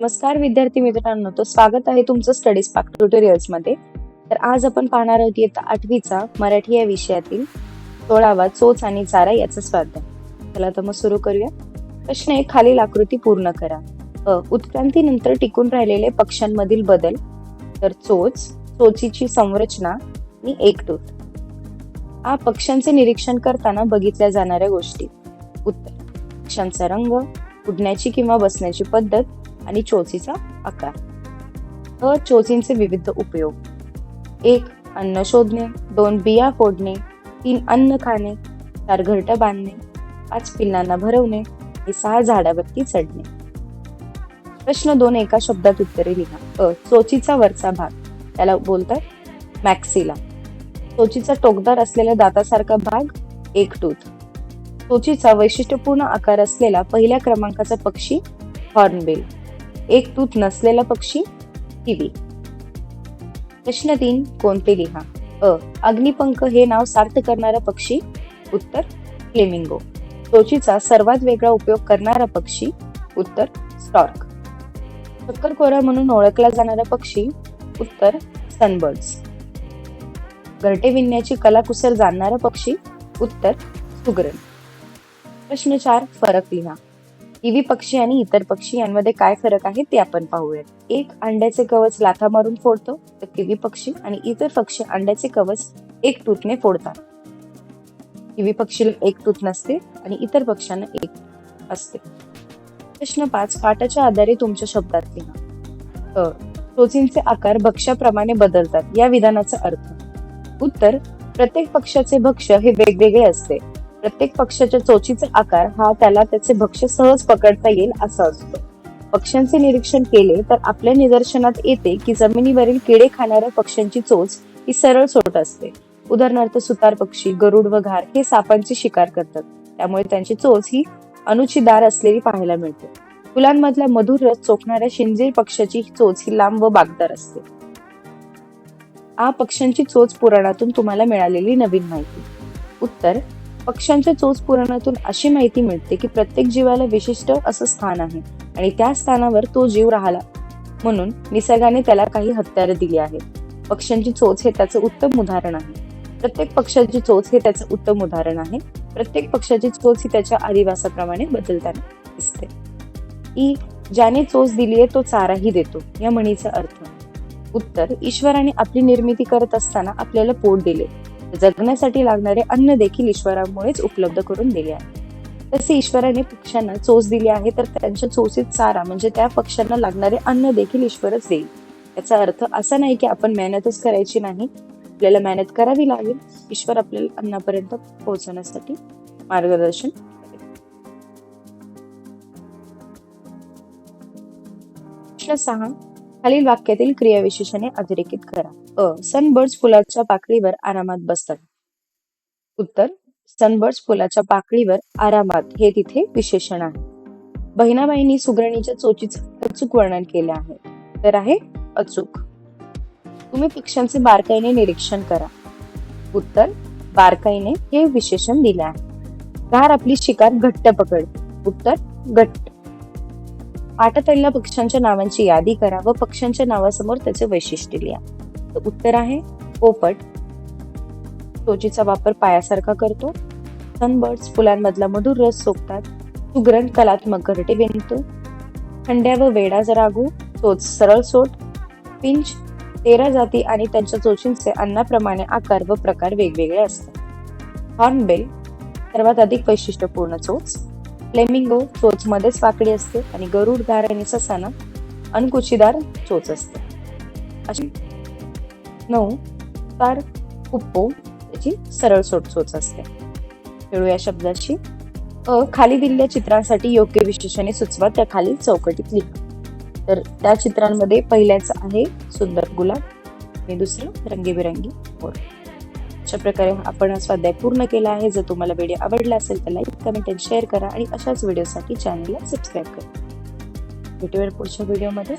नमस्कार विद्यार्थी मित्रांनो तो स्वागत आहे तुमचं स्टडीज पाक ट्युटोरियल्समध्ये. तर आज आपण पाहणार आहोत इयत्ता आठवीचा मराठी या विषयातील सोळावा चोच आणि चारा याचा स्वाध्याय. चला तर मग सुरू करूया. प्रश्न एक खालील आकृती पूर्ण करा. अ उत्क्रांतीनंतर टिकून राहिलेले पक्ष्यांमधील बदल. तर चोच चोचीची संरचना आणि एकटूत हा पक्ष्यांचे निरीक्षण करताना बघितल्या जाणाऱ्या गोष्टी. उत्तर पक्ष्यांचा रंग उडण्याची किंवा बसण्याची पद्धत आणि चोचीचा आकार. अ चोचींचे विविध उपयोग. एक अन्न शोधणे. दोन बिया फोडणे. तीन अन्न खाणे. चार घरटं बांधणे. पाच पिल्लांना भरवणे. आणि सहा झाडावरती चढणे. प्रश्न दोन एका शब्दात उत्तरे लिहा. अ चोचीचा वरचा भाग. त्याला बोलतात मॅक्सिला. चोचीचा टोकदार असलेला दातासारखा भाग एक टूथ. चोचीचा वैशिष्ट्यपूर्ण आकार असलेला पहिल्या क्रमांकाचा पक्षी हॉर्नबिल. एक तूत नसलेला पक्षी किवी. प्रश्न तीन कोणते लिहा? अ. अग्निपंख हे नाव सार्थ करणारा पक्षी. उत्तर फ्लेमिंगो. चोचीचा सर्वात वेगळा उपयोग करणारा पक्षी. उत्तर स्टॉर्क. चक्करकोरा म्हणून ओळखला जाणारा पक्षी. उत्तर सनबर्ड्स. घरटे विणण्याची कलाकुसर जाणणारा पक्षी. उत्तर सुगरण. प्रश्न चार फरक लिहा. किवी पक्षी आणि इतर पक्षी यांमध्ये काय फरक आहे ते आपण पाहूयात. एक अंड्याचे कवच लाथा मारून फोडतो तर किवी पक्षी आणि इतर पक्षी अंड्याचे कवच एक टूथने फोडतात. किवी पक्षीला एक टूथ नसते आणि इतर पक्ष्यांना एक असते. प्रश्न पाच पाठाच्या आधारे तुमच्या शब्दात लिहा. अ आकार भक्ष्याप्रमाणे बदलतात या विधानाचा अर्थ. उत्तर प्रत्येक पक्षाचे भक्ष हे वेगवेगळे असते. प्रत्येक पक्षाच्या चोचीचा आकार हा त्याला त्याचे भक्ष्य सहज पकडता येईल असा असतो. पक्ष्यांचे निरीक्षण केले तर आपल्या निदर्शनात येते की जमिनीवरील किडे खाणाऱ्या पक्ष्यांची चोच ही सरळ सोट असते. उदाहरणार्थ सुतार पक्षी गरुड व घार हे सापांची शिकार करतात. त्यामुळे त्यांची चोच ही अनुचीदार असलेली पाहायला मिळते. फुलांमधला मधुर रस चोखणाऱ्या शिंजीर पक्षाची चोच ही लांब व बागदार असते. आ पक्ष्यांची चोच पुराणातून तुम्हाला मिळालेली नवीन माहिती. उत्तर पक्ष्यांच्या चोच पुराणातून अशी माहिती मिळते की प्रत्येक जीवाला विशिष्ट असं स्थान आहे आणि त्या स्थानावर तो जीव राहिला. म्हणून निसर्गाने त्याला काही हत्यारे दिली आहेत. पक्ष्यांची चोच हे त्याचं उत्तम उदाहरण आहे. प्रत्येक पक्षाची चोच हे त्याचं उत्तम उदाहरण आहे. प्रत्येक पक्षाची चोच ही त्याच्या आदिवासाप्रमाणे बदलताना दिसते. ई ज्याने चोच दिलीये तो चाराही देतो या म्हणीचा अर्थ. उत्तर ईश्वराने आपली निर्मिती करत असताना आपल्याला पोट दिले. जगण्यासाठी लागणारे अन्न देखील ईश्वरामुळेच उपलब्ध करून दिले आहे. तसे ईश्वराने पक्ष्यांना चोच दिली आहे तर त्यांच्या चोचीत चारा म्हणजे त्या पक्ष्यांना लागणारे अन्न देखील ईश्वरच देईल. याचा अर्थ असा नाही की आपण मेहनतच करायची नाही. आपल्याला मेहनत करावी लागेल. ईश्वर आपल्याला अन्नापर्यंत पोहोचवण्यासाठी मार्गदर्शन प्रश्न सहा. खालील वाक्यातील क्रियाविशेषणे अधोरेखित करा. अ. सनबर्ड्स फुलाच्या पाकळीवर आरामात बसतात. उत्तर. सनबर्ड्स फुलाच्या पाकळीवर आरामात. हे तिथे विशेषण आहे. बहिणाबाईंनी सुगरणीच्या चोचीचं अचूक वर्णन केले आहे. तर आहे अचूक. तुम्ही पक्ष्यांचे बारकाईने निरीक्षण करा. उत्तर. बारकाईने हे विशेषण दिले आहे. घार आपली शिकार घट्ट पकड. उत्तर. घट्ट. पाठातल्या पक्ष्यांच्या नावांची यादी करा व पक्ष्यांच्या नावासमोर त्याचे वैशिष्ट्य लिहा. तर उत्तर आहे पोपट. चोचीचा वापर पायासारखा करतो. सनबर्ड्स फुलांमधला मधुर रस सोपतात सुग्रण कलात्मक घरटे विणतो. खंड्या व वेडा जरागू चोच सरळ सोट. पिंच. तेरा जाती आणि त्यांच्या चोचींचे अन्नाप्रमाणे आकार व प्रकार वेगवेगळे असतात. हॉर्नबेल. सर्वात अधिक वैशिष्ट्यपूर्ण चोच. फ्लेमिंगो चोच मध्येच वाकडी असते आणि गरुडधार आणि ससाना अनकुचीदार चोच असते. अशी नऊ तार कुप्पो त्याची सरळ सोट चोच असते. खेळू या शब्दाची. अ खाली दिलेल्या चित्रांसाठी योग्य विशेषणे सुचवा त्या खाली चौकटीत लिहा. तर त्या चित्रांमध्ये पहिल्याच आहे सुंदर गुलाब आणि दुसरं रंगीबेरंगी मोर. अशा प्रकारे आपण हा स्वाध्याय पूर्ण केला आहे. जर तुम्हाला व्हिडिओ आवडला असेल तर लाईक कमेंट आणि शेअर करा आणि अशाच व्हिडिओसाठी चॅनलला सबस्क्राईब करा. भेटूया पुढच्या व्हिडिओमध्ये